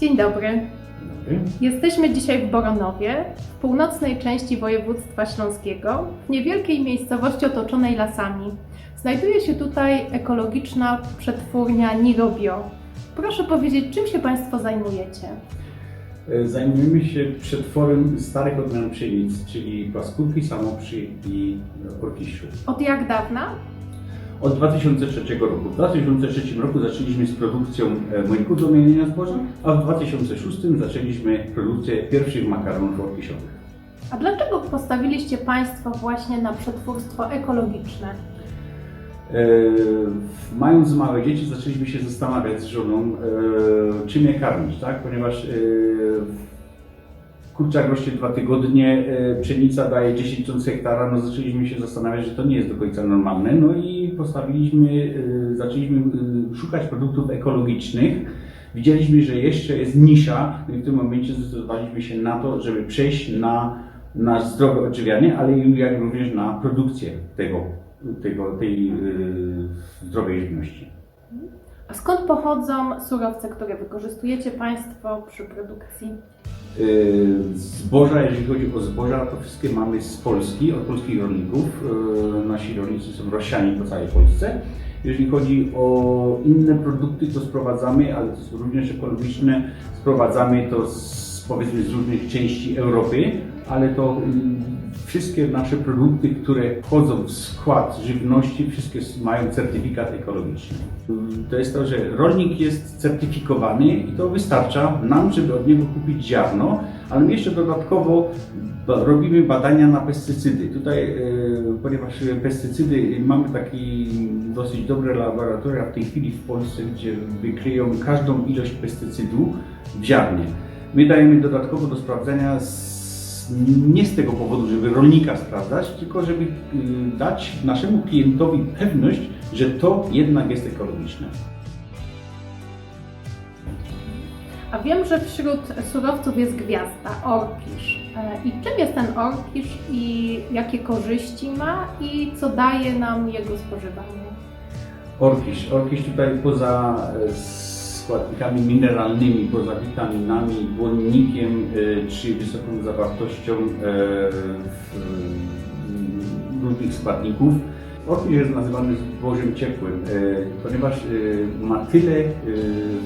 Dzień dobry. Dobry. Jesteśmy dzisiaj w Boronowie, w północnej części województwa śląskiego, w niewielkiej miejscowości otoczonej lasami. Znajduje się tutaj ekologiczna przetwórnia Nirobio. Proszę powiedzieć, czym się Państwo zajmujecie? E, Zajmujemy się przetworem starych odmian pszenic, czyli płaskórki, samoprzy i orkiszu. Od jak dawna? Od 2003 roku. W 2003 roku zaczęliśmy z produkcją e, młyńków do mienienia zboża, a w 2006 zaczęliśmy produkcję pierwszych makaronów orkisiowych. A dlaczego postawiliście Państwo właśnie na przetwórstwo ekologiczne? E, mając małe dzieci, zaczęliśmy się zastanawiać z żoną, e, czym je karmić, tak? Ponieważ e, kurczak rośnie dwa tygodnie, e, pszenica daje 10 ton hektara, no zaczęliśmy się zastanawiać, że to nie jest do końca normalne, no i postawiliśmy, e, zaczęliśmy e, szukać produktów ekologicznych. Widzieliśmy, że jeszcze jest nisza, no i w tym momencie zdecydowaliśmy się na to, żeby przejść na, na zdrowe odżywianie, ale jak również na produkcję tego, tego, tej zdrowej żywności. A skąd pochodzą surowce, które wykorzystujecie Państwo przy produkcji? Yy, Zboża, jeżeli chodzi o zboża, to wszystkie mamy z Polski, od polskich rolników. Yy, Nasi rolnicy są rozsiani po całej Polsce. Jeżeli chodzi o inne produkty, to sprowadzamy, ale to są również ekologiczne, sprowadzamy to z, powiedzmy z różnych części Europy, ale to yy, wszystkie nasze produkty, które wchodzą w skład żywności, wszystkie mają certyfikat ekologiczny. To jest to, że rolnik jest certyfikowany i to wystarcza nam, żeby od niego kupić ziarno, ale my jeszcze dodatkowo robimy badania na pestycydy. Tutaj, e, ponieważ pestycydy, mamy takie dosyć dobre laboratoria w tej chwili w Polsce, gdzie wykryją każdą ilość pestycydu w ziarnie. My dajemy dodatkowo do sprawdzenia z, nie z tego powodu, żeby rolnika sprawdzać, tylko żeby y, dać naszemu klientowi pewność, że to jednak jest ekologiczne. A wiem, że wśród surowców jest gwiazda, orkisz. E, I czym jest ten orkisz i jakie korzyści ma i co daje nam jego spożywanie? Orkisz. Orkisz tutaj poza e, składnikami mineralnymi, poza witaminami, błonnikiem e, czy wysoką zawartością e, różnych składników. Orkisz jest nazywany zbożem ciepłym, e, ponieważ e, ma tyle e,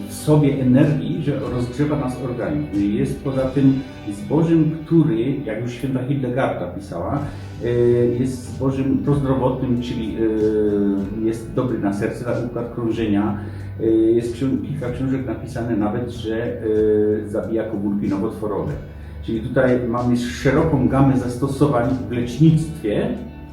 w sobie energii, że rozgrzewa nas organizm. Jest poza tym zbożem, który, jak już święta Hildegarda pisała, jest zbożem prozdrowotnym, czyli jest dobry na serce, na układ krążenia. Jest kilka książek napisane nawet, że zabija komórki nowotworowe. Czyli tutaj mamy szeroką gamę zastosowań w lecznictwie,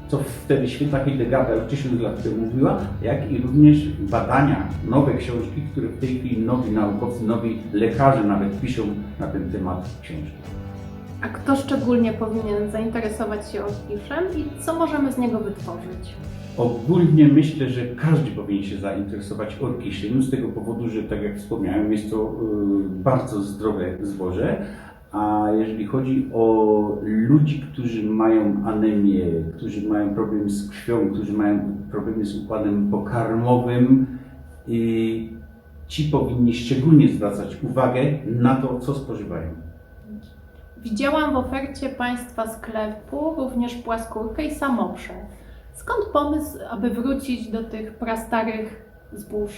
co wtedy święta Hildegarda już 1000 lat temu mówiła, jak i również badania, nowe książki, które w tej chwili nowi naukowcy, nowi lekarze nawet piszą na ten temat książki. A kto szczególnie powinien zainteresować się orkiszem i co możemy z niego wytworzyć? Ogólnie myślę, że każdy powinien się zainteresować orkiszem z tego powodu, że tak jak wspomniałem, jest to y, bardzo zdrowe zboże. A jeżeli chodzi o ludzi, którzy mają anemię, którzy mają problem z krwią, którzy mają problemy z układem pokarmowym, ci powinni szczególnie zwracać uwagę na to, co spożywają. Widziałam w ofercie Państwa sklepu również płaskórkę i samoprze. Skąd pomysł, aby wrócić do tych prastarych zbóż?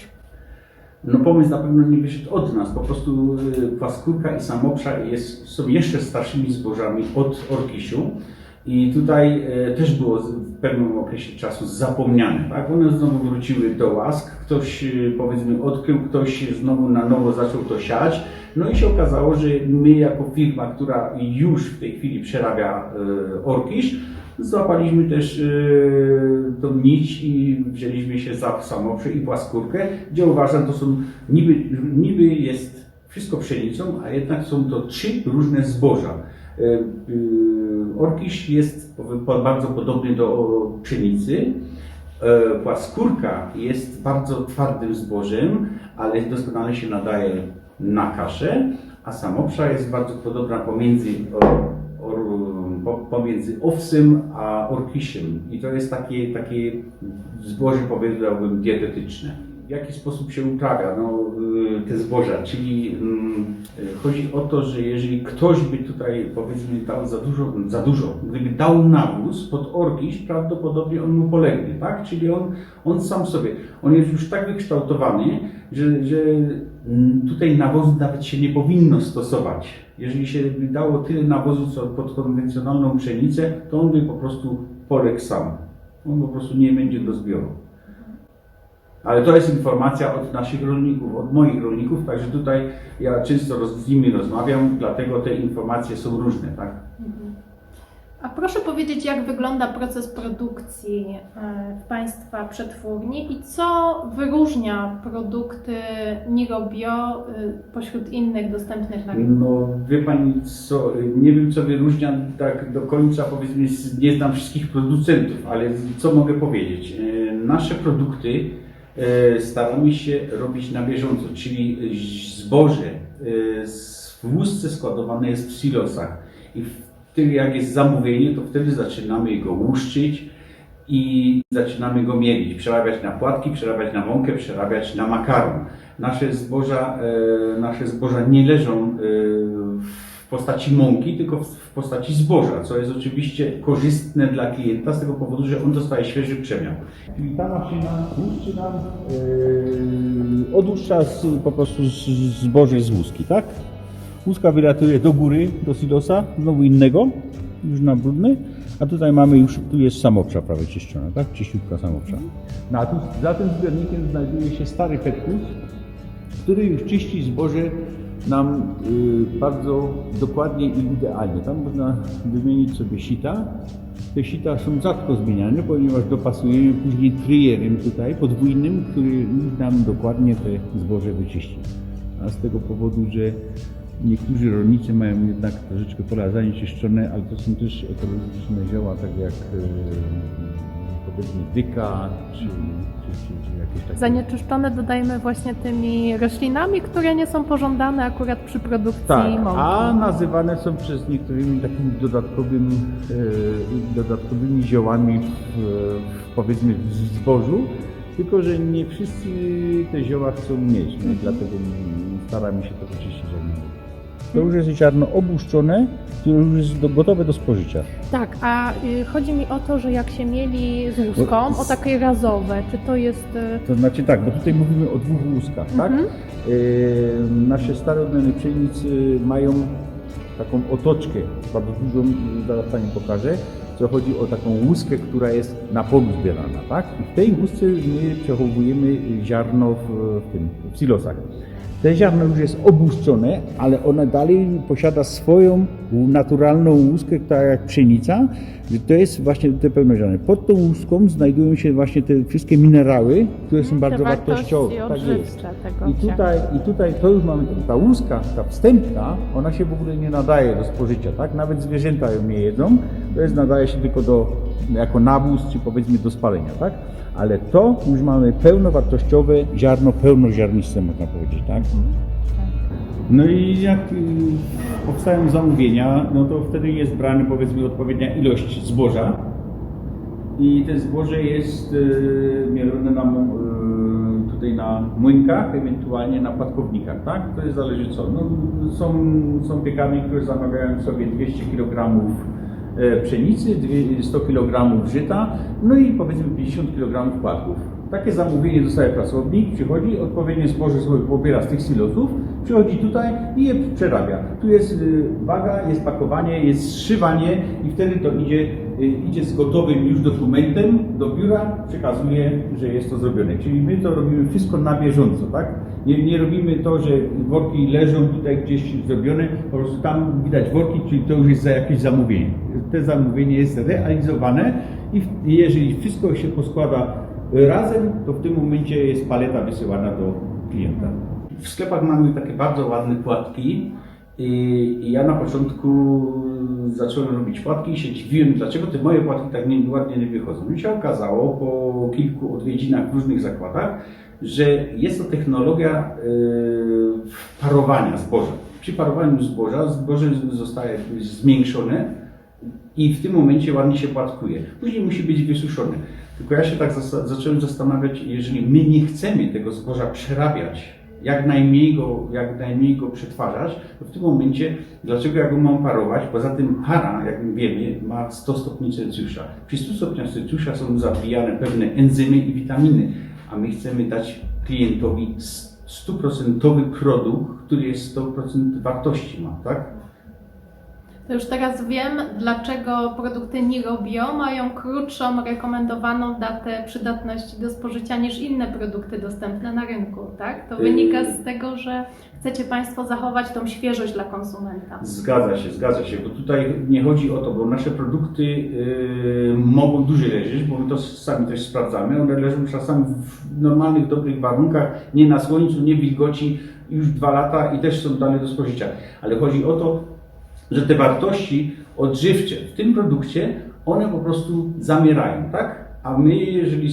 No pomysł na pewno nie wyszedł od nas, po prostu y, płaskórka i samopsza jest, są jeszcze starszymi zbożami od orkisiu i tutaj y, też było w pewnym okresie czasu zapomniane, tak? One znowu wróciły do łask, ktoś y, powiedzmy odkrył, ktoś znowu na nowo zaczął to siać, no i się okazało, że my jako firma, która już w tej chwili przerabia orkisz, Złapaliśmy też yy, tą nić i wzięliśmy się za samoprzy i płaskórkę, gdzie uważam, to są niby, niby jest wszystko pszenicą, a jednak są to trzy różne zboża. Yy, jest bardzo podobny do pszenicy. Yy, Płaskórka jest bardzo twardym zbożem, ale doskonale się nadaje na kaszę, a samopsza jest bardzo podobna pomiędzy o, o, po, pomiędzy owsem a orkisiem. I to jest takie, takie zboże, powiedziałbym, dietetyczne. w jaki sposób się uprawia no, y, te zboża, czyli mm, chodzi o to, że jeżeli ktoś by tutaj powiedzmy dał za dużo, za dużo gdyby dał nawóz pod orkiś, prawdopodobnie on mu polegnie, tak? Czyli on, on sam sobie, on jest już tak wykształtowany, że, że tutaj nawozu nawet się nie powinno stosować. Jeżeli się dało tyle nawozu co pod konwencjonalną pszenicę, to on by po prostu poległ sam. On po prostu nie będzie do zbioru. Ale to jest informacja od naszych rolników, od moich rolników, także tutaj ja często z nimi rozmawiam, dlatego te informacje są różne, tak? A proszę powiedzieć, jak wygląda proces produkcji e, w Państwa przetwórni i co wyróżnia produkty Nirobio e, pośród innych dostępnych na rynku? No wie Pani co, nie wiem co wyróżnia tak do końca, powiedzmy nie znam wszystkich producentów, ale co mogę powiedzieć? E, Nasze produkty staramy się robić na bieżąco, czyli zboże w łusce składowane jest w silosach i wtedy jak jest zamówienie, to wtedy zaczynamy go łuszczyć i zaczynamy go mielić, przerabiać na płatki, przerabiać na mąkę, przerabiać na makaron. Nasze zboża, e, nasze zboża nie leżą e, w postaci mąki, tylko w, postaci zboża, co jest oczywiście korzystne dla klienta z tego powodu, że on dostaje świeży przemian. Czyli ta maszyna łuszczy nam, yy, odłuszcza po prostu zboże z łuski, tak? Łuska wylatuje do góry, do silosa, znowu innego, już na brudny, a tutaj mamy już, tu jest samopsza prawie czyszczona, tak? Czyściutka samopsza. No a tu za tym zbiornikiem znajduje się stary petkus, który już czyści zboże nam y, bardzo dokładnie i idealnie. Tam można wymienić sobie sita. Te sita są rzadko zmieniane, ponieważ dopasujemy później tryjerem tutaj podwójnym, który nam dokładnie te zboże wyczyści. A z tego powodu, że niektórzy rolnicy mają jednak troszeczkę pola zanieczyszczone, ale to są też ekologiczne zioła, tak jak y, powiedzmy dyka, czy, czy, czy, czy jakieś takie... Zanieczyszczone dodajmy właśnie tymi roślinami, które nie są pożądane akurat przy produkcji Tak, mąki. a nazywane są przez niektórymi takimi dodatkowymi, e, dodatkowymi ziołami w, powiedzmy w zbożu, tylko że nie wszyscy te zioła chcą mieć, no, i dlatego staramy się to wyczyścić. To już jest ziarno obuszczone, które już jest do, gotowe do spożycia. Tak, a y, chodzi mi o to, że jak się mieli z łuską, Bo- o takie razowe, czy to jest... y, To znaczy tak, bo tutaj mówimy o dwóch łuskach, tak? Mhm. E, nasze stare odmiany pszenicy mają taką otoczkę, bardzo dużą, zaraz Pani pokażę, co chodzi o taką łuskę, która jest na polu zbierana, tak? I w tej łusce my przechowujemy ziarno w, w tym, w silosach. Te ziarno już jest obuszczone, ale ona dalej posiada swoją naturalną łuskę, tak jak pszenica. To jest właśnie te pełnoziarne. Pod tą łuską znajdują się właśnie te wszystkie minerały, które są te bardzo wartości wartościowe. Tak jest. I tutaj, I tutaj to już mamy, ta łuska, ta wstępna, ona się w ogóle nie nadaje do spożycia, tak? Nawet zwierzęta ją nie jedzą, to jest nadaje się tylko do, jako nawóz, czy powiedzmy do spalenia, tak? Ale to już mamy pełnowartościowe ziarno, pełnoziarniste można powiedzieć, tak? No i jak y, powstają zamówienia, no to wtedy jest brany powiedzmy odpowiednia ilość zboża i te zboże jest y, mielone na, y, tutaj na młynkach, ewentualnie na płatkownikach, tak? To jest zależy co. No, są, są piekarnie, które zamawiają sobie 200 kg pszenicy, dwie- 100 kg żyta, no i powiedzmy 50 kg płatków. Takie zamówienie dostaje pracownik, przychodzi, odpowiednie zboże sobie pobiera z tych silosów, przychodzi tutaj i je przerabia. Tu jest y, waga, jest pakowanie, jest zszywanie i wtedy to idzie, y, idzie z gotowym już dokumentem do biura, przekazuje, że jest to zrobione. Czyli my to robimy wszystko na bieżąco, tak? Nie, nie robimy to, że worki leżą tutaj gdzieś zrobione, po prostu tam widać worki, czyli to już jest za jakieś zamówienie. To zamówienie jest realizowane i jeżeli wszystko się poskłada razem, to w tym momencie jest paleta wysyłana do klienta. W sklepach mamy takie bardzo ładne płatki i ja na początku zacząłem robić płatki i się dziwiłem, dlaczego te moje płatki tak nie, ładnie nie wychodzą. I się okazało po kilku odwiedzinach w różnych zakładach, że jest to technologia yy, parowania zboża. Przy parowaniu zboża zboże zostaje zmiększone i w tym momencie ładnie się płatkuje. Później musi być wysuszony. Tylko ja się tak zas- zacząłem zastanawiać, jeżeli my nie chcemy tego zboża przerabiać, jak najmniej go, jak najmniej go przetwarzać, to w tym momencie, dlaczego ja go mam parować? Poza tym para, jak wiemy, ma 100 stopni Celsjusza. Przy 100 stopniach Celsjusza są zabijane pewne enzymy i witaminy, a my chcemy dać klientowi s- stuprocentowy produkt, który jest 100% wartości ma, tak? To już teraz wiem, dlaczego produkty Niro Bio mają krótszą rekomendowaną datę przydatności do spożycia niż inne produkty dostępne na rynku, tak? To wynika z tego, że chcecie Państwo zachować tą świeżość dla konsumenta. Zgadza się, zgadza się, bo tutaj nie chodzi o to, bo nasze produkty yy, mogą dłużej leżeć, bo my to sami też sprawdzamy. One leżą czasami w normalnych, dobrych warunkach, nie na słońcu, nie w wilgoci, już dwa lata i też są dalej do spożycia. Ale chodzi o to, że te wartości odżywcze w tym produkcie, one po prostu zamierają, tak? A my, jeżeli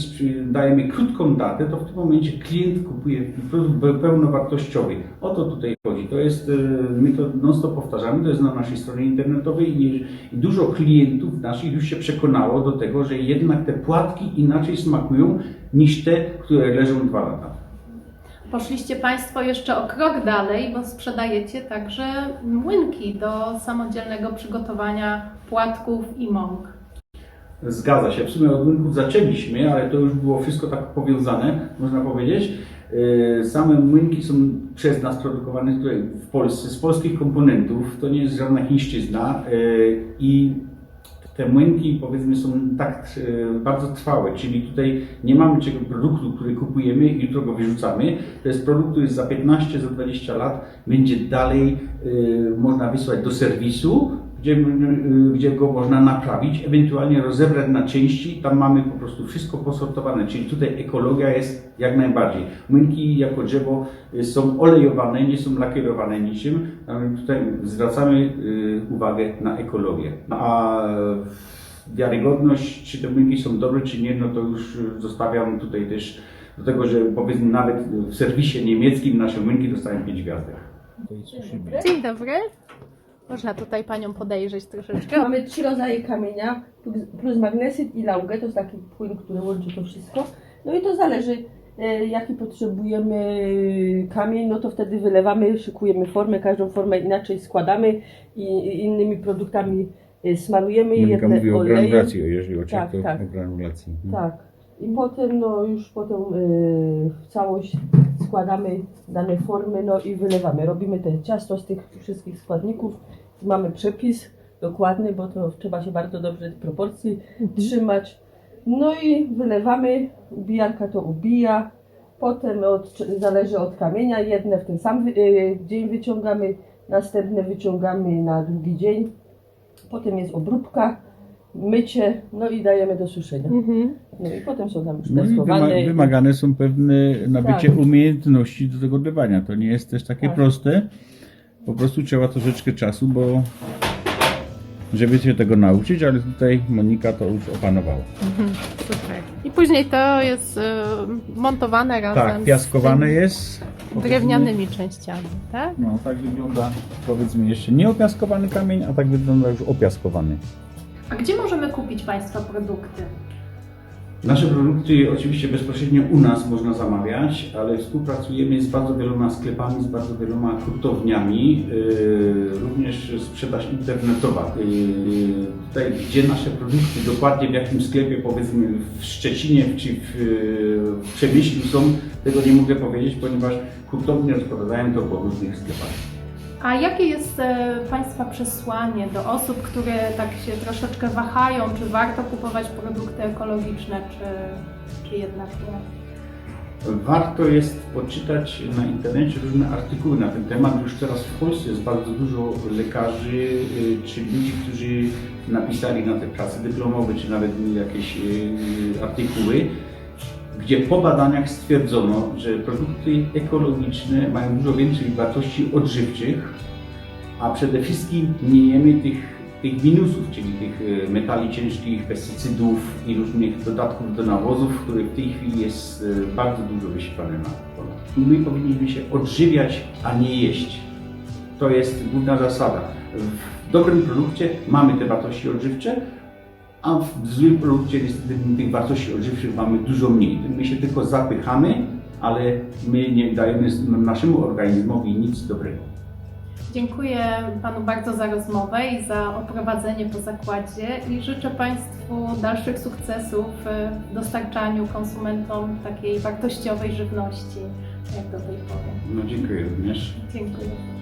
dajemy krótką datę, to w tym momencie klient kupuje produkt pełnowartościowy. O to tutaj chodzi. To jest, e, my to non-stop powtarzamy, to jest na naszej stronie internetowej i dużo klientów naszych już się przekonało do tego, że jednak te płatki inaczej smakują niż te, które leżą dwa lata. Poszliście Państwo jeszcze o krok dalej, bo sprzedajecie także młynki do samodzielnego przygotowania płatków i mąk. Zgadza się. W sumie od rynków zaczęliśmy, ale to już było wszystko tak powiązane, można powiedzieć. Yy, Same młynki są przez nas produkowane tutaj w Polsce z polskich komponentów. To nie jest żadna chińszczyzna yy, i te młynki powiedzmy są tak yy, bardzo trwałe, czyli tutaj nie mamy czego produktu, który kupujemy i jutro go wyrzucamy. To jest produkt, który za 15, za 20 lat będzie dalej yy, można wysłać do serwisu, gdzie, gdzie go można naprawić, ewentualnie rozebrać na części. Tam mamy po prostu wszystko posortowane, czyli tutaj ekologia jest jak najbardziej. Młynki jako drzewo y, są olejowane, nie są lakierowane niczym. Tutaj zwracamy y, uwagę na ekologię. A wiarygodność, czy te młynki są dobre, czy nie, no to już zostawiam tutaj też do tego, że powiedzmy nawet w serwisie niemieckim nasze młynki dostają 5 gwiazdek. Tutaj suszymy. Dzień dobry. Można tutaj Panią podejrzeć troszeczkę. Mamy trzy rodzaje kamienia, plus- magnesyt i laugę, to jest taki płyn, który łączy to wszystko. No i to zależy, e, jaki potrzebujemy kamień, no to wtedy wylewamy, szykujemy formę, każdą formę inaczej składamy i innymi produktami e, smarujemy. Monika jedne mówi o granulacji, jeżeli o Tak, tak. o granulacji. Mhm. Tak. I potem, no już potem y, w całość składamy dane formy, no i wylewamy. Robimy te ciasto z tych wszystkich składników. Mamy przepis dokładny, bo to trzeba się bardzo dobrze proporcji trzymać. No i wylewamy, ubijanka to ubija. Potem od, zależy od kamienia, jedne w ten sam y, dzień wyciągamy, następne wyciągamy na drugi dzień. Potem jest obróbka, mycie, no i dajemy do suszenia. Mhm. No i potem są tam już No i testowane. wyma- wymagane są pewne nabycie Tak. umiejętności do tego odlewania. To nie jest też takie Tak. proste. Po prostu trzeba troszeczkę czasu, bo żeby się tego nauczyć, ale tutaj Monika to już opanowała. Super. I później to jest y, montowane razem Tak, piaskowane z jest. drewnianymi częściami, tak? No, tak wygląda powiedzmy jeszcze nieopiaskowany kamień, a tak wygląda już opiaskowany. A gdzie możemy kupić Państwa produkty? Nasze produkty oczywiście bezpośrednio u nas można zamawiać, ale współpracujemy z bardzo wieloma sklepami, z bardzo wieloma hurtowniami, yy, również sprzedaż internetowa. Yy, tutaj, gdzie nasze produkty dokładnie w jakim sklepie, powiedzmy w Szczecinie czy w, Przemyślu są, tego nie mogę powiedzieć, ponieważ hurtownie rozprowadzają to po różnych sklepach. A jakie jest e, Państwa przesłanie do osób, które tak się troszeczkę wahają, czy warto kupować produkty ekologiczne, czy, czy jednak nie? Warto jest poczytać na internecie różne artykuły na ten temat. Już teraz w Polsce jest bardzo dużo lekarzy y, czy ludzi, którzy napisali na te prace dyplomowe, czy nawet jakieś y, artykuły, gdzie po badaniach stwierdzono, że produkty ekologiczne mają dużo więcej wartości odżywczych, a przede wszystkim nie jemy tych, tych minusów, czyli tych y, metali ciężkich, pestycydów i różnych dodatków do nawozów, których w tej chwili jest y, bardzo dużo wysypane na polach. My powinniśmy się odżywiać, a nie jeść. To jest główna zasada. W dobrym produkcie mamy te wartości odżywcze, a w złym produkcie niestety tych wartości odżywczych mamy dużo mniej. My się tylko zapychamy, ale my nie dajemy naszemu organizmowi nic dobrego. Dziękuję Panu bardzo za rozmowę i za oprowadzenie po zakładzie i życzę Państwu dalszych sukcesów w dostarczaniu konsumentom takiej wartościowej żywności jak do tej pory. No dziękuję również. Dziękuję.